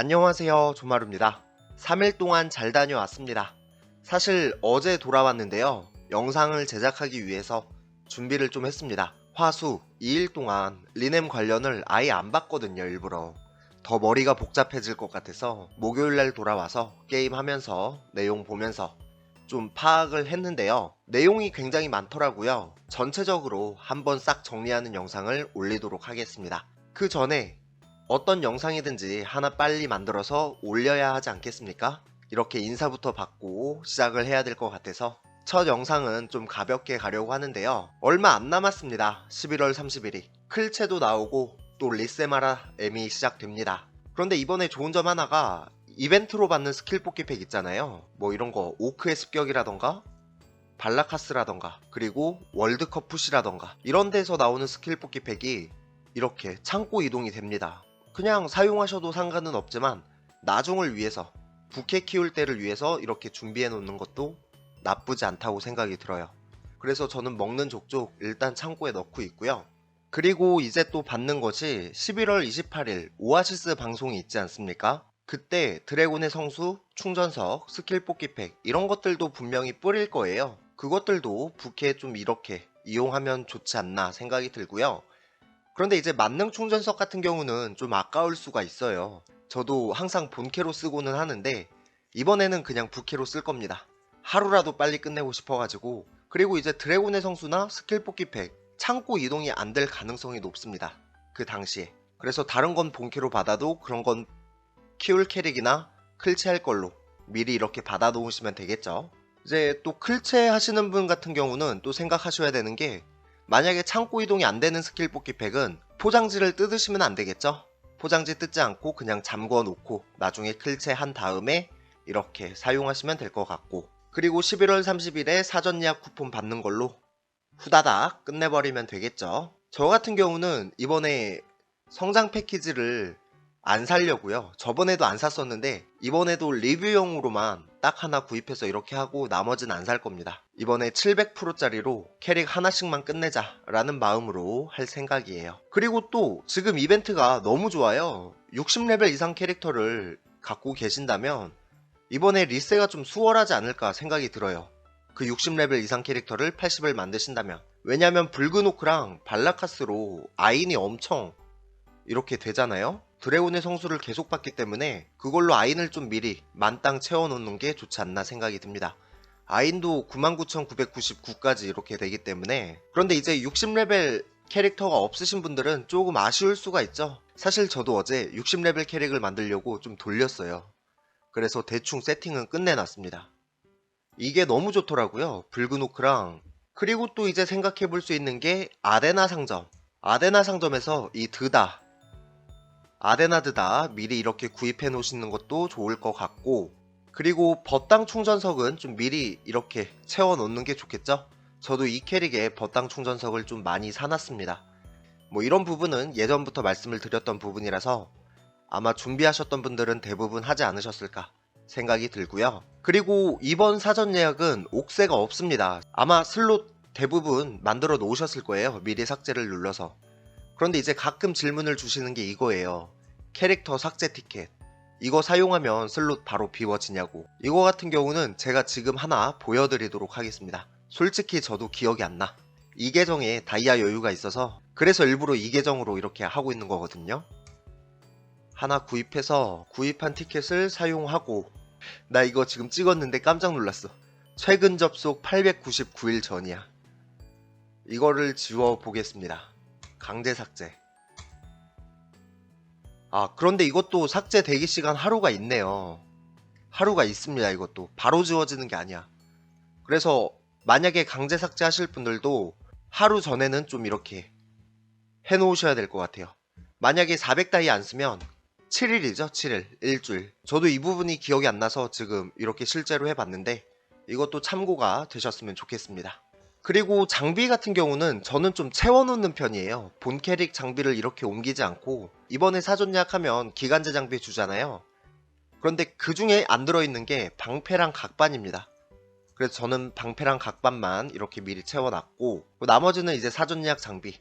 안녕하세요. 조마루입니다. 3일 동안 잘 다녀왔습니다. 사실 어제 돌아왔는데요. 영상을 제작하기 위해서 준비를 좀 했습니다. 화수 2일 동안 리넴 관련을 아예 안 봤거든요, 일부러. 더 머리가 복잡해질 것 같아서 목요일날 돌아와서 게임하면서 내용 보면서 좀 파악을 했는데요. 내용이 굉장히 많더라고요. 전체적으로 한번 싹 정리하는 영상을 올리도록 하겠습니다. 그 전에 어떤 영상이든지 하나 빨리 만들어서 올려야 하지 않겠습니까? 이렇게 인사부터 받고 시작을 해야 될 것 같아서 첫 영상은 좀 가볍게 가려고 하는데요. 얼마 안 남았습니다. 11월 30일이. 클체도 나오고 또 리세마라 M이 시작됩니다. 그런데 이번에 좋은 점 하나가 이벤트로 받는 스킬 뽑기 팩 있잖아요. 뭐 이런 거 오크의 습격이라던가 발라카스라던가 그리고 월드컵 푸시라던가 이런 데서 나오는 스킬 뽑기 팩이 이렇게 창고 이동이 됩니다. 그냥 사용하셔도 상관은 없지만 나중을 위해서 부캐 키울 때를 위해서 이렇게 준비해 놓는 것도 나쁘지 않다고 생각이 들어요. 그래서 저는 먹는 족족 일단 창고에 넣고 있고요. 그리고 이제 또 받는 것이 11월 28일 오아시스 방송이 있지 않습니까? 그때 드래곤의 성수, 충전석, 스킬 뽑기 팩 이런 것들도 분명히 뿌릴 거예요. 그것들도 부캐에 좀 이렇게 이용하면 좋지 않나 생각이 들고요. 그런데 이제 만능 충전석 같은 경우는 좀 아까울 수가 있어요. 저도 항상 본캐로 쓰고는 하는데 이번에는 그냥 부캐로 쓸 겁니다. 하루라도 빨리 끝내고 싶어가지고 그리고 이제 드래곤의 성수나 스킬 뽑기 팩 창고 이동이 안 될 가능성이 높습니다. 그 당시에. 그래서 다른 건 본캐로 받아도 그런 건 키울 캐릭이나 클체 할 걸로 미리 이렇게 받아 놓으시면 되겠죠. 이제 또 클체 하시는 분 같은 경우는 또 생각하셔야 되는 게 만약에 창고 이동이 안 되는 스킬 뽑기 팩은 포장지를 뜯으시면 안 되겠죠? 포장지 뜯지 않고 그냥 잠궈 놓고 나중에 클체 한 다음에 이렇게 사용하시면 될 것 같고 그리고 11월 30일에 사전 예약 쿠폰 받는 걸로 후다닥 끝내버리면 되겠죠. 저 같은 경우는 이번에 성장 패키지를 안 살려고요. 저번에도 안 샀었는데 이번에도 리뷰용으로만 딱 하나 구입해서 이렇게 하고 나머지는 안살 겁니다. 이번에 700%짜리로 캐릭 하나씩만 끝내자 라는 마음으로 할 생각이에요. 그리고 또 지금 이벤트가 너무 좋아요. 60레벨 이상 캐릭터를 갖고 계신다면 이번에 리세가 좀 수월하지 않을까 생각이 들어요. 그 60레벨 이상 캐릭터를 80을 만드신다면 왜냐면 붉은 오크랑 발라카스로 아인이 엄청 이렇게 되잖아요. 드래곤의 성수를 계속 받기 때문에 그걸로 아인을 좀 미리 만땅 채워놓는 게 좋지 않나 생각이 듭니다. 아인도 99,999까지 이렇게 되기 때문에 그런데 이제 60레벨 캐릭터가 없으신 분들은 조금 아쉬울 수가 있죠. 사실 저도 어제 60레벨 캐릭을 만들려고 좀 돌렸어요. 그래서 대충 세팅은 끝내놨습니다. 이게 너무 좋더라고요. 붉은 오크랑 그리고 또 이제 생각해 볼 수 있는 게 아데나 상점. 아데나 상점에서 이 드다 아데나드다 미리 이렇게 구입해 놓으시는 것도 좋을 것 같고 그리고 버땅 충전석은 좀 미리 이렇게 채워 놓는 게 좋겠죠? 저도 이 캐릭에 버땅 충전석을 좀 많이 사놨습니다. 뭐 이런 부분은 예전부터 말씀을 드렸던 부분이라서 아마 준비하셨던 분들은 대부분 하지 않으셨을까 생각이 들고요. 그리고 이번 사전 예약은 옥새가 없습니다. 아마 슬롯 대부분 만들어 놓으셨을 거예요. 미리 삭제를 눌러서. 그런데 이제 가끔 질문을 주시는 게 이거예요. 캐릭터 삭제 티켓. 이거 사용하면 슬롯 바로 비워지냐고. 이거 같은 경우는 제가 지금 하나 보여드리도록 하겠습니다. 솔직히 저도 기억이 안 나. 이 계정에 다이아 여유가 있어서 그래서 일부러 이 계정으로 이렇게 하고 있는 거거든요. 하나 구입해서 구입한 티켓을 사용하고 나 이거 지금 찍었는데 깜짝 놀랐어. 최근 접속 899일 전이야. 이거를 지워 보겠습니다. 강제 삭제. 아, 그런데 이것도 삭제 대기 시간 하루가 있네요. 하루가 있습니다, 이것도. 바로 지워지는 게 아니야. 그래서 만약에 강제 삭제 하실 분들도 하루 전에는 좀 이렇게 해 놓으셔야 될 것 같아요. 만약에 400다이 안 쓰면 7일이죠, 7일. 일주일. 저도 이 부분이 기억이 안 나서 지금 이렇게 실제로 해봤는데 이것도 참고가 되셨으면 좋겠습니다. 그리고 장비 같은 경우는 저는 좀 채워놓는 편이에요. 본 캐릭 장비를 이렇게 옮기지 않고 이번에 사전 예약하면 기간제 장비 주잖아요. 그런데 그 중에 안 들어있는 게 방패랑 각반입니다. 그래서 저는 방패랑 각반만 이렇게 미리 채워놨고 나머지는 이제 사전 예약 장비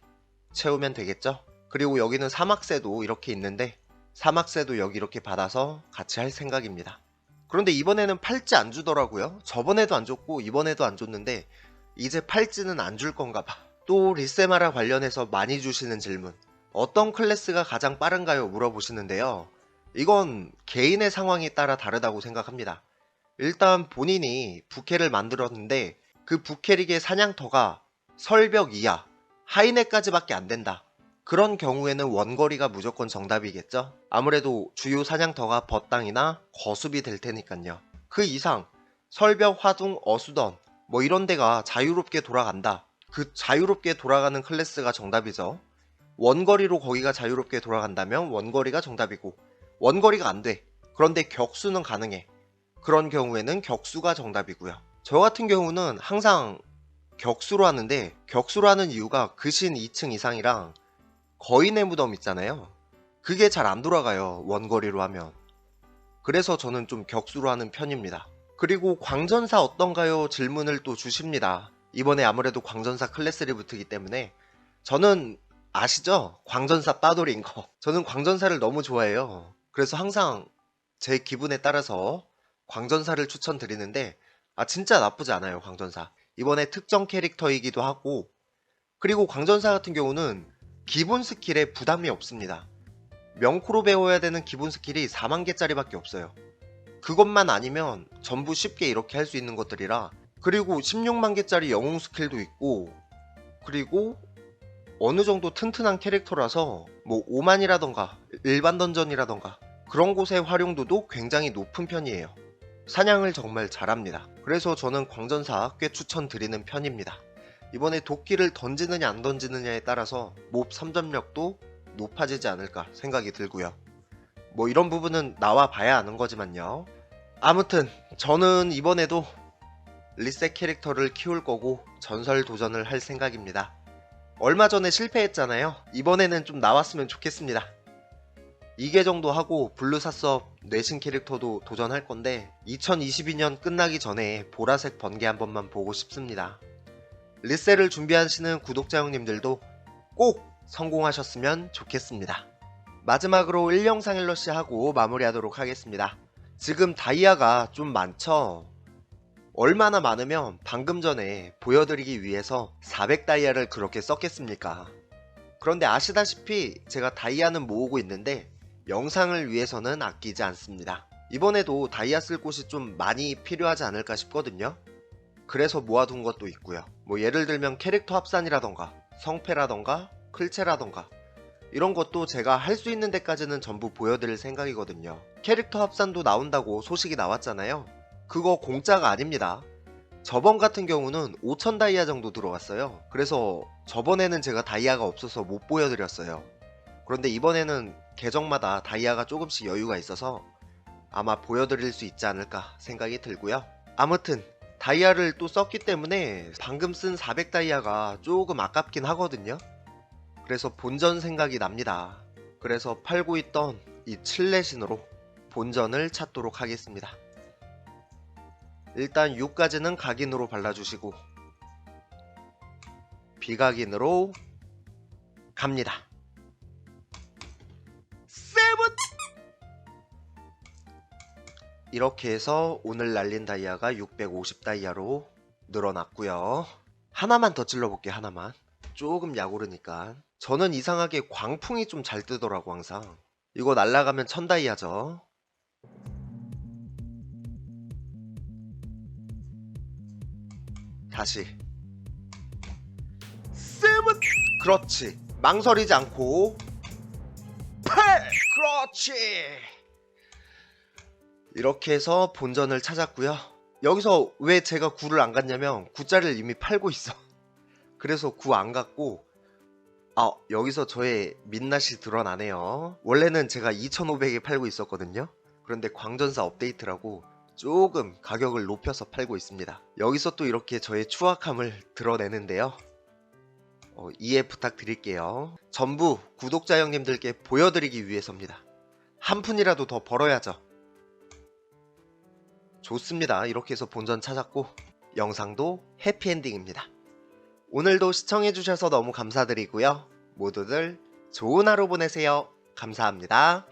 채우면 되겠죠? 그리고 여기는 사막새도 이렇게 있는데 사막새도 여기 이렇게 받아서 같이 할 생각입니다. 그런데 이번에는 팔찌 안 주더라고요. 저번에도 안 줬고 이번에도 안 줬는데 이제 팔찌는 안 줄 건가 봐. 또 리세마라 관련해서 많이 주시는 질문. 어떤 클래스가 가장 빠른가요? 물어보시는데요. 이건 개인의 상황에 따라 다르다고 생각합니다. 일단 본인이 부캐를 만들었는데 그 부캐릭의 사냥터가 설벽 이하, 하이넷까지밖에 안 된다. 그런 경우에는 원거리가 무조건 정답이겠죠? 아무래도 주요 사냥터가 벗당이나 거숲이 될 테니까요. 그 이상 설벽, 화둥, 어수던 뭐 이런 데가 자유롭게 돌아간다. 그 자유롭게 돌아가는 클래스가 정답이죠. 원거리로 거기가 자유롭게 돌아간다면 원거리가 정답이고 원거리가 안 돼. 그런데 격수는 가능해. 그런 경우에는 격수가 정답이고요. 저 같은 경우는 항상 격수로 하는데 격수로 하는 이유가 그신 2층 이상이랑 거인의 무덤 있잖아요. 그게 잘 안 돌아가요. 원거리로 하면. 그래서 저는 좀 격수로 하는 편입니다. 그리고 광전사 어떤가요? 질문을 또 주십니다. 이번에 아무래도 광전사 클래스 리부트이기 때문에 저는 아시죠? 광전사 따돌인 거. 저는 광전사를 너무 좋아해요. 그래서 항상 제 기분에 따라서 광전사를 추천드리는데 아 진짜 나쁘지 않아요 광전사. 이번에 특정 캐릭터이기도 하고 그리고 광전사 같은 경우는 기본 스킬에 부담이 없습니다. 명코로 배워야 되는 기본 스킬이 4만 개짜리밖에 없어요. 그것만 아니면 전부 쉽게 이렇게 할 수 있는 것들이라 그리고 16만 개짜리 영웅 스킬도 있고 그리고 어느 정도 튼튼한 캐릭터라서 뭐 5만이라던가 일반 던전이라던가 그런 곳의 활용도도 굉장히 높은 편이에요. 사냥을 정말 잘합니다. 그래서 저는 광전사 꽤 추천드리는 편입니다. 이번에 도끼를 던지느냐 안 던지느냐에 따라서 몹 3점력도 높아지지 않을까 생각이 들고요. 뭐 이런 부분은 나와 봐야 아는 거지만요. 아무튼 저는 이번에도 리셋 캐릭터를 키울 거고 전설 도전을 할 생각입니다. 얼마 전에 실패했잖아요. 이번에는 좀 나왔으면 좋겠습니다. 2개 정도 하고 블루사섭 뇌신 캐릭터도 도전할 건데 2022년 끝나기 전에 보라색 번개 한 번만 보고 싶습니다. 리셀을 준비하시는 구독자 형님들도 꼭 성공하셨으면 좋겠습니다. 마지막으로 1영상 일러시 하고 마무리하도록 하겠습니다. 지금 다이아가 좀 많죠? 얼마나 많으면 방금 전에 보여드리기 위해서 400다이아를 그렇게 썼겠습니까? 그런데 아시다시피 제가 다이아는 모으고 있는데 영상을 위해서는 아끼지 않습니다. 이번에도 다이아 쓸 곳이 좀 많이 필요하지 않을까 싶거든요. 그래서 모아둔 것도 있고요. 뭐 예를 들면 캐릭터 합산이라던가 성패라던가 클체라던가 이런 것도 제가 할 수 있는 데까지는 전부 보여드릴 생각이거든요. 캐릭터 합산도 나온다고 소식이 나왔잖아요. 그거 공짜가 아닙니다. 저번 같은 경우는 5천 다이아 정도 들어갔어요. 그래서 저번에는 제가 다이아가 없어서 못 보여드렸어요. 그런데 이번에는 계정마다 다이아가 조금씩 여유가 있어서 아마 보여드릴 수 있지 않을까 생각이 들고요. 아무튼 다이아를 또 썼기 때문에 방금 쓴 400 다이아가 조금 아깝긴 하거든요. 그래서 본전 생각이 납니다. 그래서 팔고 있던 이 칠레신으로 본전을 찾도록 하겠습니다. 일단 6까지는 각인으로 발라주시고 비각인으로 갑니다. 세븐! 이렇게 해서 오늘 날린 다이아가 650 다이아로 늘어났고요. 하나만 더 찔러볼게 하나만. 조금 약 오르니까. 저는 이상하게 광풍이 좀 잘 뜨더라고 항상. 이거 날라가면 천 다이아죠. 다시. 세븐! 그렇지. 망설이지 않고. 팔! 그렇지. 이렇게 해서 본전을 찾았고요. 여기서 왜 제가 구를 안 갔냐면 구자를 이미 팔고 있어. 그래서 구 안 갔고 아 여기서 저의 민낯이 드러나네요. 원래는 제가 2,500에 팔고 있었거든요. 그런데 광전사 업데이트라고 조금 가격을 높여서 팔고 있습니다. 여기서 또 이렇게 저의 추악함을 드러내는데요. 어, 이해 부탁드릴게요. 전부 구독자 형님들께 보여드리기 위해서입니다. 한 푼이라도 더 벌어야죠. 좋습니다. 이렇게 해서 본전 찾았고 영상도 해피엔딩입니다. 오늘도 시청해주셔서 너무 감사드리고요. 모두들 좋은 하루 보내세요. 감사합니다.